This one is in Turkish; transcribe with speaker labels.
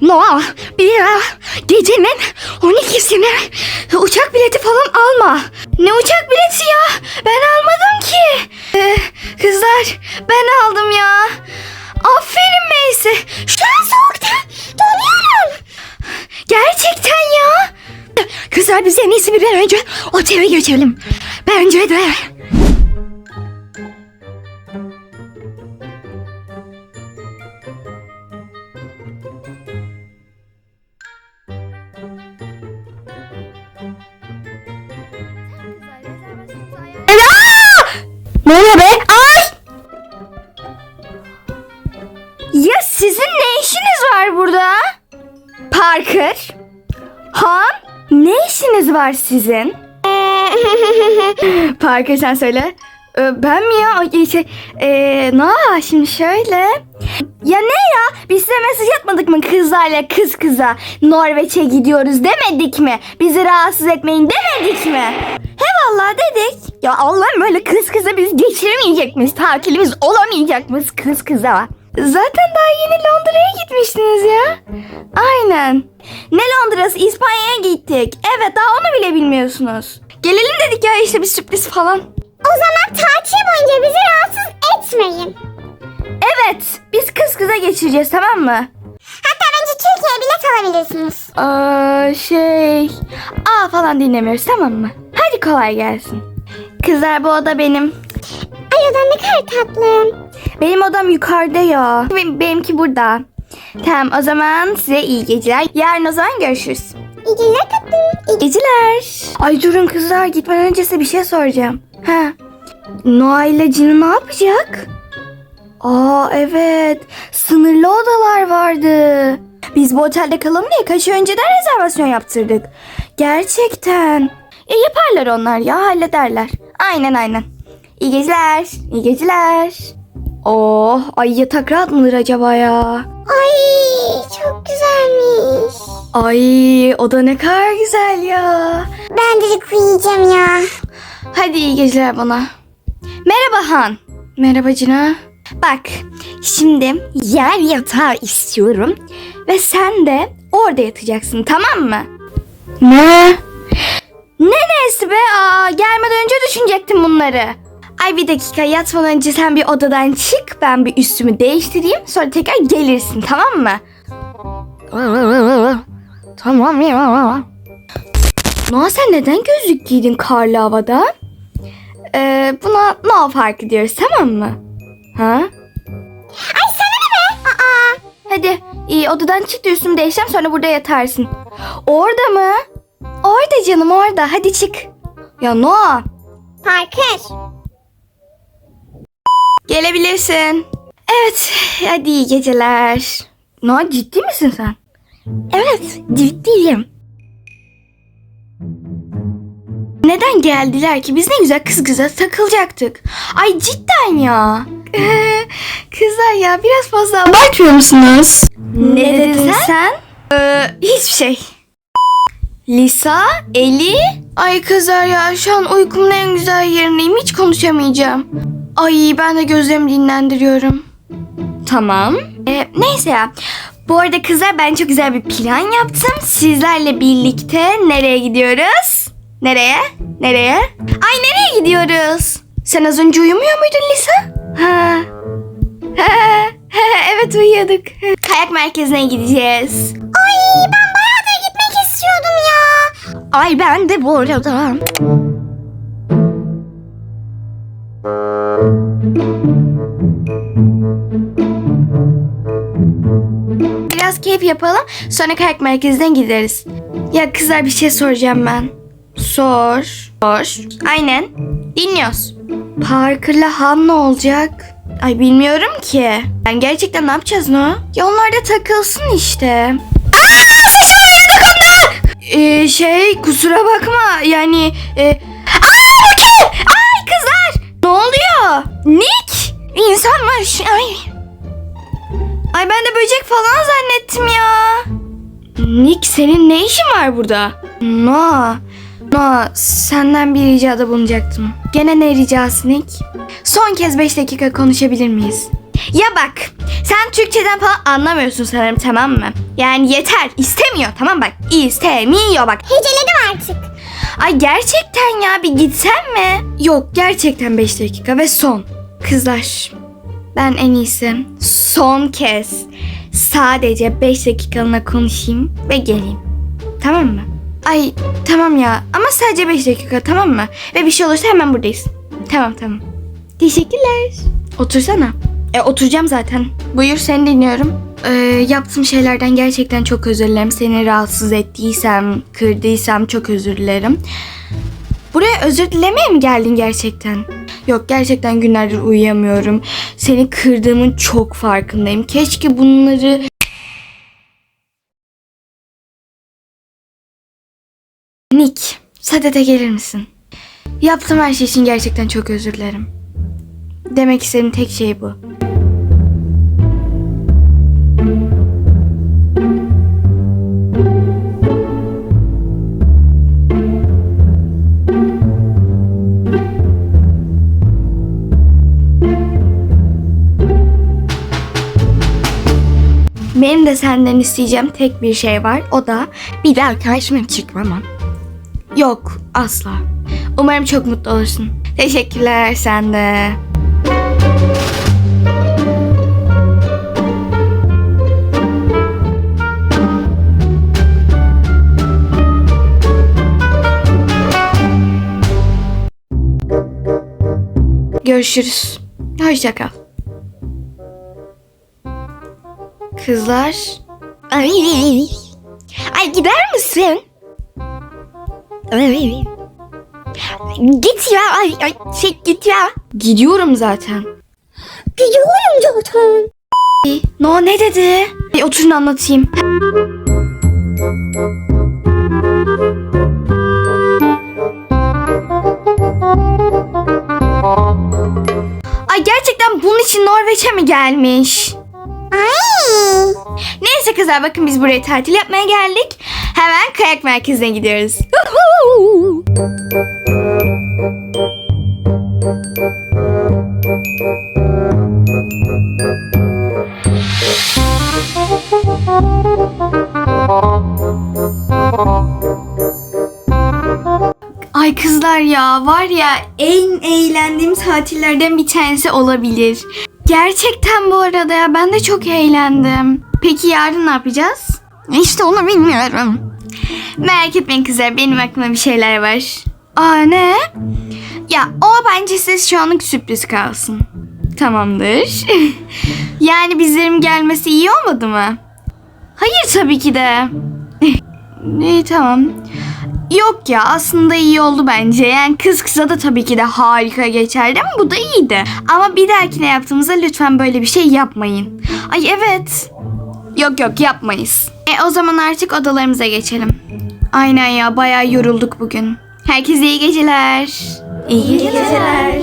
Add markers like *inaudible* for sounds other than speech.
Speaker 1: Noah bir ara gecenin 12'sine uçak bileti falan alma. Ne uçak bileti ya? Ben almadım ki. Ee, kızlar ben aldım ya. Aferin Meysi. Şu an soğukta donuyorum. Gerçekten ya. Kızlar biz en iyisi bir an önce otele geçelim. Bence de. Var burada? Parker? Han? Ne işiniz var sizin? *laughs* Parker sen söyle. Ee, Ben mi ya? Ay, Şey, ee, na şimdi şöyle. Ya ne ya? Biz size mesaj atmadık mı kızlarla kız kıza? Norveç'e gidiyoruz demedik mi? Bizi rahatsız etmeyin demedik mi? He vallahi dedik. Ya Allah'ım böyle kız kıza biz geçiremeyecek miyiz? Tatilimiz olamayacak mıyız kız kıza? Zaten daha yeni Londra'ya gitmiştiniz ya. Aynen. Ne Londra'sı? İspanya'ya gittik. Evet daha onu bile bilmiyorsunuz. Gelelim dedik ya işte bir sürpriz falan.
Speaker 2: O zaman tatil boyunca bizi rahatsız etmeyin.
Speaker 1: Evet biz kız kıza geçireceğiz tamam mı?
Speaker 2: Hatta bence Türkiye'ye bilet alabilirsiniz.
Speaker 1: Aa, şey... Aa falan dinlemiyoruz tamam mı? Hadi kolay gelsin. Kızlar bu oda benim.
Speaker 2: Ay odan ne kadar tatlı.
Speaker 1: Benim odam yukarıda ya. Benim, benimki burada. Tamam o zaman size iyi geceler. Yarın o zaman görüşürüz.
Speaker 2: İyi geceler tatlım. İyi
Speaker 1: geceler. Ay durun kızlar gitmeden önce size bir şey soracağım. Ha. Noah ile Cinu ne yapacak? Aa evet. Sınırlı odalar vardı. Biz bu otelde kalalım diye kaç ay önceden rezervasyon yaptırdık. Gerçekten. E yaparlar onlar ya hallederler. Aynen aynen. İyi geceler. İyi geceler. Oh ay yatak rahat mıdır acaba ya?
Speaker 2: Ay çok güzelmiş.
Speaker 1: Ay o da ne kadar güzel ya.
Speaker 2: Ben direkt uyuyacağım ya.
Speaker 1: Hadi iyi geceler bana. Merhaba Han. Merhaba Cina. Bak şimdi yer yatağı istiyorum. Ve sen de orada yatacaksın tamam mı? Ne? Ne nesi be? Aa, gelmeden önce düşünecektim bunları. Ay bir dakika yatmadan önce sen bir odadan çık. Ben bir üstümü değiştireyim. Sonra tekrar gelirsin tamam mı? Tamam ya. Noah sen neden gözlük giydin karlı havada? Ee, buna no fark ediyoruz tamam mı? Ha?
Speaker 2: Ay sana ne be? Aa.
Speaker 1: Hadi iyi odadan çık da üstümü değişeceğim sonra burada yatarsın. Orada mı? Orada canım orada hadi çık. Ya Noah
Speaker 2: Parker.
Speaker 1: Gelebilirsin. Evet hadi iyi geceler. Noah ciddi misin sen? Evet ciddiyim. Neden geldiler ki? Biz ne güzel kız kıza takılacaktık. Ay cidden ya. Kızlar ya biraz fazla abartmıyor musunuz? Ne, dedin sen? Ee, hiçbir şey. Lisa, Eli. Ay kızlar ya şu an uykumun en güzel yerindeyim. Hiç konuşamayacağım. Ay ben de gözlerimi dinlendiriyorum. Tamam. Ee, neyse ya. Bu arada kızlar ben çok güzel bir plan yaptım. Sizlerle birlikte nereye gidiyoruz? Nereye? Nereye? Ay nereye gidiyoruz? Sen az önce uyumuyor muydun Lisa? Ha. Evet uyuyorduk. Kayak merkezine gideceğiz.
Speaker 2: Ay ben bayağıdır gitmek istiyordum ya.
Speaker 1: Ay ben de bu arada. Biraz keyif yapalım sonra kayak merkezine gideriz. Ya kızlar bir şey soracağım ben. Sor. Sor. Aynen. Dinliyoruz. Parker'la Han ne olacak? Ay bilmiyorum ki. Ben gerçekten ne yapacağız no? Ya onlar da takılsın işte. Ee, şey kusura bakma yani e... Nick İnsanmış ay. Ay ben de böcek falan zannettim ya. Nick senin ne işin var burada? No. Noah senden bir ricada bulunacaktım. Gene ne ricası Nick? Son kez 5 dakika konuşabilir miyiz? Ya bak sen Türkçeden falan anlamıyorsun sanırım tamam mı? Yani yeter istemiyor tamam bak istemiyor bak.
Speaker 2: Heceledim artık.
Speaker 1: Ay gerçekten ya bir gitsen mi? Yok gerçekten 5 dakika ve son. Kızlar ben en iyisi son kez sadece 5 dakikalığına konuşayım ve geleyim. Tamam mı? Ay tamam ya ama sadece 5 dakika tamam mı? Ve bir şey olursa hemen buradayız. Tamam tamam. Teşekkürler. Otursana. E oturacağım zaten. Buyur seni dinliyorum. Ee, yaptığım şeylerden gerçekten çok özür dilerim. Seni rahatsız ettiysem, kırdıysam çok özür dilerim. Buraya özür dilemeye mi geldin gerçekten? Yok gerçekten günlerdir uyuyamıyorum. Seni kırdığımın çok farkındayım. Keşke bunları... Nick, sadete gelir misin? Yaptığım her şey için gerçekten çok özür dilerim. Demek istediğim tek şey bu. Benim de senden isteyeceğim tek bir şey var. O da bir daha karşıma çıkmamam. Yok asla. Umarım çok mutlu olursun. Teşekkürler sen de. Görüşürüz. Hoşça kal. Kızlar.
Speaker 2: Ay, ay gider misin? Git ya. Ay, ay, şey git ya.
Speaker 1: Gidiyorum zaten.
Speaker 2: Gidiyorum zaten.
Speaker 1: No ne dedi? Bir oturun anlatayım. Ay gerçekten bunun için Norveç'e mi gelmiş? Neyse kızlar bakın biz buraya tatil yapmaya geldik. Hemen kayak merkezine gidiyoruz. Ay kızlar ya var ya en eğlendiğim tatillerden bir tanesi olabilir. Gerçekten bu arada ya ben de çok eğlendim. Peki yarın ne yapacağız? İşte onu bilmiyorum. Merak etmeyin kızlar benim aklımda bir şeyler var. Aa ne? Ya o bence siz şu anlık sürpriz kalsın. Tamamdır. *laughs* yani bizlerin gelmesi iyi olmadı mı? Hayır tabii ki de. *laughs* İyi tamam. Yok ya aslında iyi oldu bence. Yani kız kıza da tabii ki de harika geçerdi ama bu da iyiydi. Ama bir dahakine yaptığımızda lütfen böyle bir şey yapmayın. Ay evet. Yok yok yapmayız. E o zaman artık odalarımıza geçelim. Aynen ya bayağı yorulduk bugün. Herkese iyi geceler. İyi geceler.